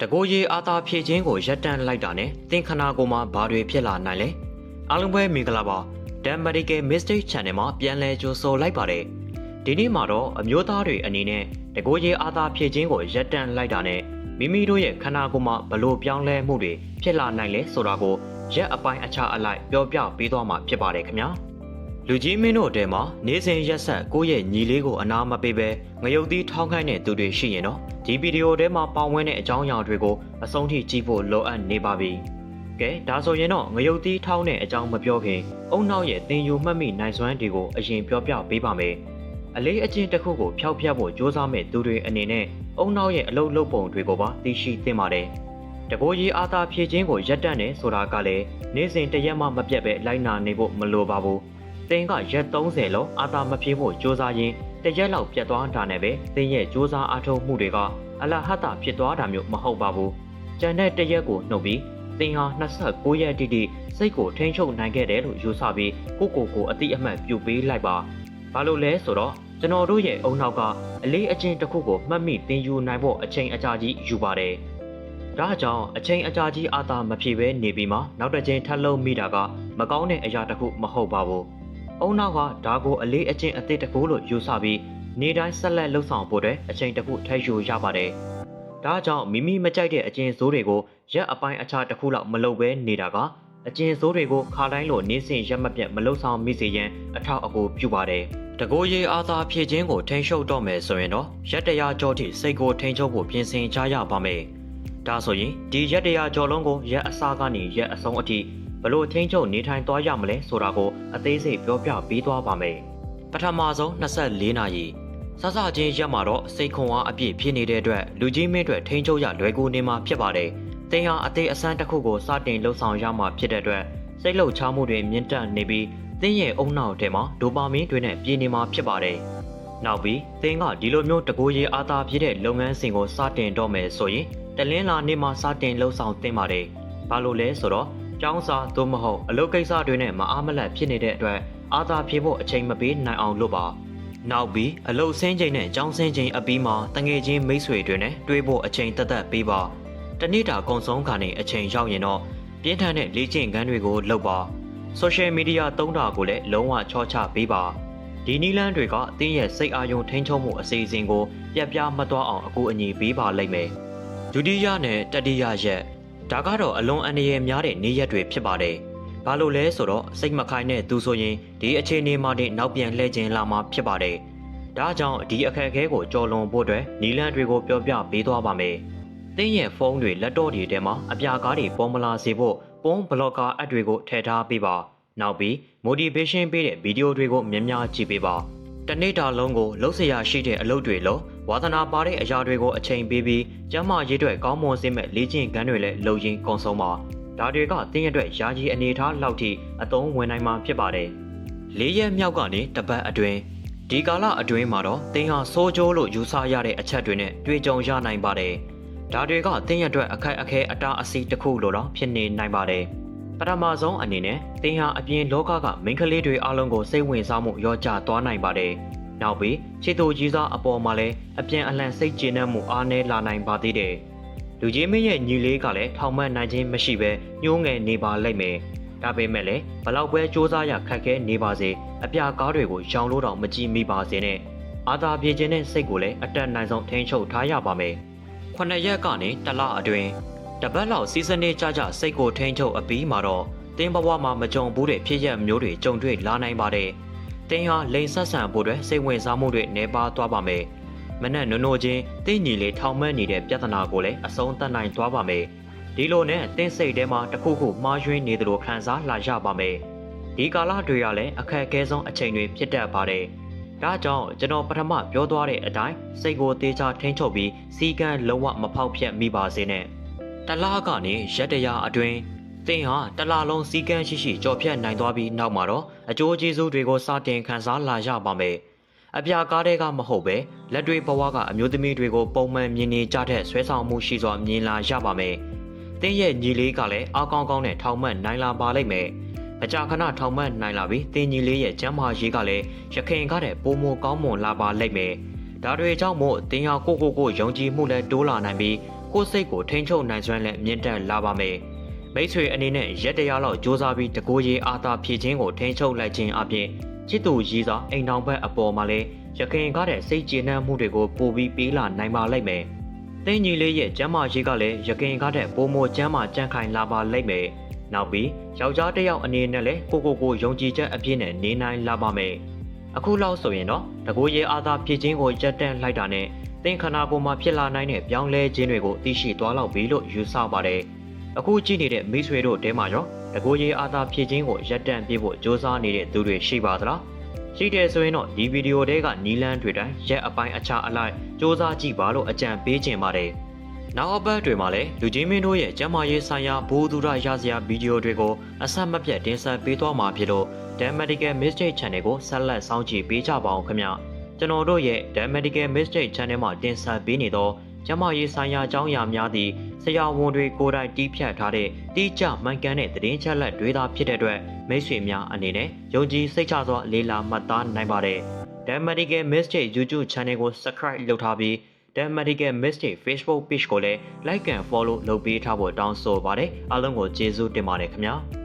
တကိုယ်ရေးအာသာဖြည့်ခြင်းကိုရပ်တန့်လိုက်တာနဲ့သင်ခနာကိုယ်မှာဘာတွေဖြစ်လာနိုင်လဲအားလုံးပဲမင်္ဂလာပါ Dan Medical Mistake Channel မှာပြန်လည်ကြိုဆိုလိုက်ပါတယ်ဒီနေ့မှာတော့အမျိုးသားတွေအနေနဲ့တကိုယ်ရေးအာသာဖြည့်ခြင်းကိုရပ်တန့်လိုက်တာနဲ့မိမိတို့ရဲ့ခန္ဓာကိုယ်မှာဘလို့ပြောင်းလဲမှုတွေဖြစ်လာနိုင်လဲဆိုတာကိုရက်အပိုင်းအခြားအလိုက်ပြောပြပေးသွားမှာဖြစ်ပါတယ်ခင်ဗျာလူကြီးမင်းတို့တဲမှာနေစဉ်ရက်ဆက်ကိုယ့်ရဲ့ညီလေးကိုအနာမပေးပဲငရုတ်သီးထောင်းခိုင်းတဲ့သူတွေရှိရင်တော့ ဒီဗီဒီယိုထဲမှာပါဝင်တဲ့အကြောင်းအရာတွေကိုအဆုံးထိကြည့်ဖို့လိုအပ်နေပါပြီကဲဒါဆိုရင်တော့ငရုတ်သီးထောင်းတဲ့အကြောင်းမပြောခင်အုံနောက်ရဲ့တင်ယူမှတ်မိနိုင်စွမ်းတွေကိုအရင်ပြောပြပေးပါမယ်အလေးအကျင့်တစ်ခုကိုဖျောက်ဖျက်ဖို့ကြိုးစားမဲ့သူတွေအနေနဲ့အုံနောက်ရဲ့အလုပ်လုပ်ပုံတွေကိုပါသိရှိသင့်ပါတယ်တကိုယ်ကြီးအာသာဖြည့်ခြင်းကိုရပ်တန့်တယ်ဆိုတာကလည်းနေ့စဉ်တစ်ရက်မှမပြတ်ပဲလိုက်နာနေဖို့မလိုပါဘူးသင်ကရက်30လောက်အာသာမဖြည့်ဖို့ကြိုးစားရင် တရက်လောက်ပြတ်သွားတာနဲ့ပဲသင်ရဲ့ကြိုးစားအားထုတ်မှုတွေကအလဟတဖြစ်သွားတာမျိုးမဟုတ်ပါဘူးကြံတဲ့တရက်ကိုနှုတ်ပြီးသင်ဟာ29ရက်တိတိစိတ်ကိုထိန်းချုပ်နိုင်ခဲ့တယ်လို့ယူဆပြီးကိုကိုကိုအတိအမှတ်ပြုပေးလိုက်ပါဘာလို့လဲဆိုတော့ကျွန်တော်တို့ရဲ့အုံနောက်ကအလေးအကျင့်တစ်ခုကိုမှတ်မိသင်ယူနိုင်ဖို့အချိန်အကြာကြီးယူပါတယ်ဒါကြောင့်အချိန်အကြာကြီးအာသာမဖြေဘဲနေပြီးမှနောက်တစ်ချိန်ထပ်လုံးမိတာကမကောင်းတဲ့အရာတစ်ခုမဟုတ်ပါဘူး အုံနောက်ကဒါကိုအလေးအကျင့်အသစ်တစ်ခုလို့ယူဆပြီးနေတိုင်းဆက်လက်လှုပ်ဆောင်ဖို့အတွက်အချိန်တစ်ခုထပ်ယူရပါတယ်ဒါကြောင့်မိမိမကြိုက်တဲ့အကျင့်ဆိုးတွေကိုရက်အပိုင်းအခြားတစ်ခုလောက်မလုပ်ဘဲနေတာကအကျင့်ဆိုးတွေကိုခါတိုင်းလိုနေစဉ်ရက်မပြတ်မလှုပ်ဆောင်မိစေရန်အထောက်အကူပြုပါတယ်တကိုးရေးအားသာဖြည့်ခြင်းကိုထိန်းချုပ်တော့မယ်ဆိုရင်တော့ရက်တရာကြောထိစိတ်ကိုထိန်းချုပ်ဖို့ပြင်ဆင်ကြရပါမယ်ဒါဆိုရင်ဒီရက်တရာကြောလုံးကိုရက်အစားကနေရက်အဆုံးအထိ ဘလို့ထိန်းချုပ်နေထိုင်သွားရမလဲဆိုတာကိုအသေးစိတ်ပြောပြပေးသွားပါမယ်ပထမဆုံး24နာရီစစချင်းရက်မှာတော့စိတ်ခွန်အားအပြည့်ဖြစ်နေတဲ့အတွက်လူကြီးမင်းတွေထိန်းချုပ်ရလွယ်ကူနေမှာဖြစ်ပါတယ်။တင်ဟာအသေးအစမ်းတစ်ခုကိုစတင်လှုပ်ဆောင်ရမှာဖြစ်တဲ့အတွက်စိတ်လှုပ်ရှားမှုတွေမြင့်တက်နေပြီးတင်းရဲ့အုံနောက်ထဲမှာဒိုပါမင်းတွေနဲ့ပြည့်နေမှာဖြစ်ပါတယ်။နောက်ပြီးတင်းကဒီလိုမျိုးတကိုးရေအားသာပြည့်တဲ့လုပ်ငန်းစဉ်ကိုစတင်တော့မယ်ဆိုရင်တလင်းလာနေမှာစတင်လှုပ်ဆောင်တင်ပါတယ်။ဘာလို့လဲဆိုတော့ ကျောင်းစာသို့မဟုတ်အလုပ်ကိစ္စတွေနဲ့မအားမလတ်ဖြစ်နေတဲ့အတွက်အားသာဖြည့်ဖို့အချိန်မပေးနိုင်အောင်လုပ်ပါ။နောက်ပြီးအလုတ်ဆင်းချိန်နဲ့ကြောင်းဆင်းချိန်အပြီးမှာတငယ်ချင်းမိတ်ဆွေတွေနဲ့တွေ့ဖို့အချိန်တသက်ပေးပါတနေ့တာကုံဆုံးခါနဲ့အချိန်ရောက်ရင်တော့ပြင်းထန်တဲ့လေ့ကျင့်ခန်းတွေကိုလုပ်ပါဆိုရှယ်မီဒီယာသုံးတာကိုလည်းလုံးဝချောချပေးပါဒီနီလန်းတွေကအသင်းရဲ့စိတ်အာရုံထိန်းချုပ်မှုအစီအစဉ်ကိုပြက်ပြားမသွားအောင်အကူအညီပေးပါလိမ့်မယ်ဒုတိယနဲ့တတိယရက် ဒါကတော့အလွန်အန္တရာယ်များတဲ့နေ့ရက်တွေဖြစ်ပါတယ်ဘာလို့လဲဆိုတော့စိတ်မခိုင်တဲ့သူဆိုရင်ဒီအခြေအနေမှာတင်နောက်ပြန်လှည့်ခြင်းလာမှာဖြစ်ပါတယ်။ဒါကြောင့်ဒီအခက်အခဲကိုကြော်လွန်ဖို့အတွက်နီလန်းတွေကိုပြောပြပေးသွားပါမယ်။တင်းရဲ့ဖုန်းတွေလက်တော့တွေထဲမှာအပြာကားတွေပေါ်မလာစေဖို့ပုံဘလော့ကာ app တွေကိုထည့်ထားပေးပါ။နောက်ပြီး motivation ပေးတဲ့ဗီဒီယိုတွေကိုများများကြည့်ပေးပါ။ တနေ့တာလုံးကိုလှုပ်ရှားရှိတဲ့အလုပ်တွေလို့ဝါသနာပါတဲ့အရာတွေကိုအချိန်ပေးပြီးကျမ်းမာရေးအတွက်ကောင်းမွန်စေမဲ့လေ့ကျင့်ခန်းတွေလည်းလုပ်ရင်းကုန်ဆုံးပါ။ဒါတွေကတင်းရဲ့အတွက်ယာကြီးအနေထားလောက်ထိအသုံးဝင်နိုင်မှာဖြစ်ပါတယ်။လေးရက်မြောက်ကနေတပတ်အတွင်းဒီကာလအတွင်းမှာတော့တင်းဟာစိုးကြိုးလို့ယူဆရတဲ့အချက်တွေနဲ့တွေ့ကြုံရနိုင်ပါတယ်။ဒါတွေကတင်းရဲ့အတွက်အခက်အခဲအတားအဆီးတစ်ခုလိုတော့ဖြစ်နေနိုင်ပါတယ်။ ပထမဆုံးအနေနဲ့တင်းဟာအပြင်လောကကမိန်းကလေးတွေအလုံးကိုစိတ်ဝင်စားမှုရောကျသွားနိုင်ပါတယ်။နောက်ပြီးခြေတူကြီးစားအပေါ်မှာလည်းအပြန်အလှန်စိတ်ကျေနပ်မှုအားနည်းလာနိုင်ပါသေးတယ်။လူကြီးမင်းရဲ့ညီလေးကလည်းထောင်မှတ်နိုင်ခြင်းမရှိဘဲညှိုးငယ်နေပါလိမ့်မယ်။ဒါပေမဲ့လည်းဘလောက်ပဲစ조사ရခက်ခဲနေပါစေအပြာကားတွေကိုရောင်လို့တော့မကြည့်မိပါစေနဲ့။အာသာပြေခြင်းနဲ့စိတ်ကိုလည်းအတက်နိုင်ဆုံးထိန်းချုပ်ထားရပါမယ်။ခုနှစ်ရက်ကနေတစ်လအတွင်း တပတ်လောက်စီးစနစ်ကြကြစိတ်ကိုထိန်းချုပ်အပြီးမှာတော့တင်းဘဝမှာမကြုံဘူးတဲ့ဖြစ်ရက်မျိုးတွေကြုံတွေ့လာနိုင်ပါတယ်။တင်းဟာလိန်ဆက်ဆံဖို့အတွက်စိတ်ဝင်စားမှုတွေနေပါသွားပါမယ်။မနဲ့နုံနိုချင်းတင်းညီလေးထောင်မက်နေတဲ့ပြဿနာကိုလည်းအဆုံးသတ်နိုင်သွားပါမယ်။ဒီလိုနဲ့တင်းစိတ်ထဲမှာတခုခုမှားယွင်းနေသလိုခံစားလာရပါမယ်။ဒီကာလတွေကလည်းအခက်အခဲဆုံးအချိန်တွေဖြစ်တတ်ပါတယ်။ဒါကြောင့်ကျွန်တော်ပထမပြောသွားတဲ့အတိုင်းစိတ်ကိုတေချာထိန်းချုပ်ပြီးစီကံလုံးဝမဖောက်ဖျက်မိပါစေနဲ့။ တလားကနေရက်တရာအတွင်းတင်ဟာတလားလုံးစီကံရှိရှိကြော်ဖြတ်နိုင်သွားပြီးနောက်မှာတော့အကျိုးကျေးဇူးတွေကိုစတင်ခံစားလာရပါမယ်။အပြာကားတွေကမဟုတ်ပဲလက်တွေဘဝကအမျိုးသမီးတွေကိုပုံမှန်မြင်နေကြတဲ့ဆွဲဆောင်မှုရှိစွာမြင်လာရပါမယ်။တင်းရဲ့ညီလေးကလည်းအကောင်းကောင်းနဲ့ထောင်မှတ်နိုင်လာပါလိမ့်မယ်။အကြာခဏထောင်မှတ်နိုင်လာပြီးတင်းညီလေးရဲ့ကျမ်းမာရေးကလည်းရခင်ကတဲ့ပုံမကောင်းမွန်လာပါလိမ့်မယ်။ဒါတွေကြောင့်မို့တင်းဟာကိုကိုကိုယုံကြည်မှုလည်းတိုးလာနိုင်ပြီး ကိုယ်စိတ်ကိုထိန်းချုပ်နိုင်စွမ်းနဲ့မြင့်တက်လာပါမယ်မိတ်ဆွေအနေနဲ့ရက်တရလောက်စ조사ပြီးတကိုးရေးအားသာဖြည့်ခြင်းကိုထိန်းချုပ်လိုက်ခြင်းအပြင်ချစ်သူရည်စားအိမ်တော်ဘက်အပေါ်မှာလည်းရခင်ကားတဲ့စိတ်ကျေနပ်မှုတွေကိုပိုပြီးပေးလာနိုင်ပါလိမ့်မယ်။တင်းကြီးလေးရဲ့ကျမ်းမာရေးကလည်းရခင်ကားတဲ့ပုံမကျမ်းမာကြန့်ခိုင်လာပါလိမ့်မယ်။နောက်ပြီးယောက်ျားတစ်ယောက်အနေနဲ့လည်းကိုကိုကိုယုံကြည်ချက်အပြည့်နဲ့နေနိုင်လာပါမယ်။အခုလောက်ဆိုရင်တော့တကိုးရေးအားသာဖြည့်ခြင်းကိုရက်တန့်လိုက်တာနဲ့ သင်ခန္ဓာကိုယ်မှာဖြစ်လာနိုင်တဲ့ပြောင်းလဲခြင်းတွေကိုသိရှိသွားလောက်ပြီလို့ယူဆပါတယ်။အခုကြည့်နေတဲ့မိဆွေတို့တဲမှာရောတကိုယ်ရေးအာသာဖြစ်ခြင်းကိုရပ်တန့်ပြဖို့ကြိုးစားနေတဲ့သူတွေရှိပါသလား။ရှိတယ်ဆိုရင်တော့ဒီဗီဒီယိုတဲကနီလန်းတွေတိုင်းရက်အပိုင်းအခြားအလိုက်စ조사ကြည့်ပါလို့အကြံပေးချင်ပါတယ်။နောက်အပတ်တွေမှာလည်းလူချင်းမင်းတို့ရဲ့ကျန်းမာရေးဆိုင်ရာဘိုးသူရရစရာဗီဒီယိုတွေကိုအဆက်မပြတ်တင်ဆက်ပေးသွားမှာဖြစ်လို့ Dramatical Mistake Channel ကိုဆက်လက်စောင့်ကြည့်ပေးကြပါအောင်ခင်ဗျာ။ ကျွန်တော်တို့ရဲ့ The Medical Mistake Channel မှာတင်ဆက်ပေးနေသောကျန်းမာရေးဆိုင်ရာအကြောင်းအရာများသည့်ဆရာဝန်တွေကိုယ်တိုင်တီးဖြတ်ထားတဲ့တိကျမှန်ကန်တဲ့သတင်းချက်လက်တွေသာဖြစ်တဲ့အတွက်မိတ်ဆွေများအနေနဲ့ယုံကြည်စိတ်ချစွာလေးလာမှတ်သားနိုင်ပါတယ်။ The Medical Mistake YouTube Channel ကို Subscribe လုပ်ထားပြီး The Medical Mistake Facebook Page ကိုလည်း Like and Follow လုပ်ပေးထားဖို့တောင်းဆိုပါတယ်အားလုံးကိုကျေးဇူးတင်ပါတယ်ခင်ဗျာ။